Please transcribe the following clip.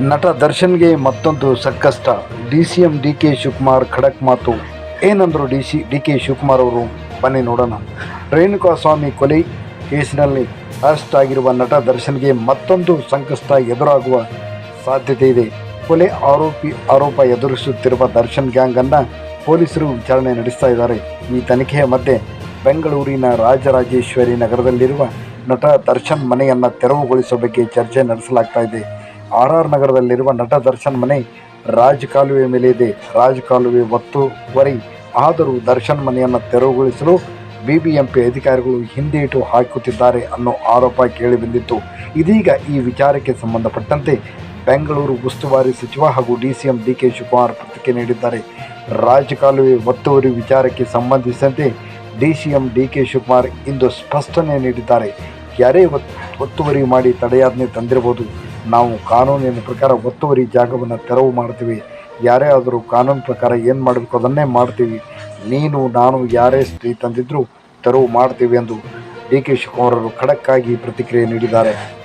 ನಟ ದರ್ಶನ್ಗೆ ಮತ್ತೊಂದು ಸಂಕಷ್ಟ. D C M D K Shivakumar ಖಡಕ್ ಮಾತು. ಏನಂದರು D C, D K Shivakumar ಅವರು, ಬನ್ನಿ ನೋಡೋಣ. ರೇಣುಕಾ ಸ್ವಾಮಿ ಕೊಲೆ ಕೇಸಿನಲ್ಲಿ ಅರೆಸ್ಟ್ ಆಗಿರುವ ನಟ ದರ್ಶನ್ಗೆ ಮತ್ತೊಂದು ಸಂಕಷ್ಟ ಎದುರಾಗುವ ಸಾಧ್ಯತೆ ಇದೆ. ಕೊಲೆ ಆರೋಪಿ, ಆರೋಪ ಎದುರಿಸುತ್ತಿರುವ ದರ್ಶನ್ ಗ್ಯಾಂಗನ್ನು ಪೊಲೀಸರು ವಿಚಾರಣೆ ನಡೆಸ್ತಾ ಇದ್ದಾರೆ. ಈ ತನಿಖೆಯ ಮಧ್ಯೆ ಬೆಂಗಳೂರಿನ ರಾಜರಾಜೇಶ್ವರಿ ನಗರದಲ್ಲಿರುವ ನಟ ದರ್ಶನ್ ಮನೆಯನ್ನು ತೆರವುಗೊಳಿಸುವ ಬಗ್ಗೆ ಚರ್ಚೆ ನಡೆಸಲಾಗ್ತಾ ಇದೆ. ಆರ್ ಆರ್ ನಗರದಲ್ಲಿರುವ ನಟ ದರ್ಶನ್ ಮನೆ ರಾಜ್ ಕಾಲುವೆ ಮೇಲೆ ಇದೆ. ರಾಜ್ ಕಾಲುವೆ ಒತ್ತುವರಿ. ಆದರೂ ದರ್ಶನ್ ಮನೆಯನ್ನು ತೆರವುಗೊಳಿಸಲು ಬಿಬಿಎಂಪಿ ಅಧಿಕಾರಿಗಳು ಹಿಂದೇಟು ಹಾಕುತ್ತಿದ್ದಾರೆ ಅನ್ನೋ ಆರೋಪ ಕೇಳಿಬಂದಿತ್ತು. ಇದೀಗ ಈ ವಿಚಾರಕ್ಕೆ ಸಂಬಂಧಪಟ್ಟಂತೆ ಬೆಂಗಳೂರು ಉಸ್ತುವಾರಿ ಸಚಿವ ಹಾಗೂ D C M D K Shivakumar ಪ್ರತಿಕ್ರಿಯೆ ನೀಡಿದ್ದಾರೆ. ರಾಜ್ ಕಾಲುವೆ ಒತ್ತುವರಿ ವಿಚಾರಕ್ಕೆ ಸಂಬಂಧಿಸಿದಂತೆ D C M D K Shivakumar ಇಂದು ಸ್ಪಷ್ಟನೆ ನೀಡಿದ್ದಾರೆ. ಯಾರೇ ಒತ್- ಒತ್ತುವರಿ ಮಾಡಿ ತಡೆಯಾಜ್ಞೆ ತಂದಿರಬಹುದು. ನಾವು ಕಾನೂನಿನ ಪ್ರಕಾರ ಒತ್ತುವರಿ ಜಾಗವನ್ನು ತೆರವು ಮಾಡ್ತೀವಿ. ಯಾರೇ ಆದರೂ ಕಾನೂನು ಪ್ರಕಾರ ಏನು ಮಾಡಬೇಕು ಅದನ್ನೇ ಮಾಡ್ತೀವಿ. ನೀನು, ನಾನು, ಯಾರೇ ಸ್ತ್ರೀ ತಂದಿದ್ದರೂ ತೆರವು ಮಾಡ್ತೀವಿ ಎಂದು ಡಿ ಕೆ ಶಿವಕುಮಾರ್ ಅವರು ಖಡಕ್ಕಾಗಿ ಪ್ರತಿಕ್ರಿಯೆ ನೀಡಿದ್ದಾರೆ.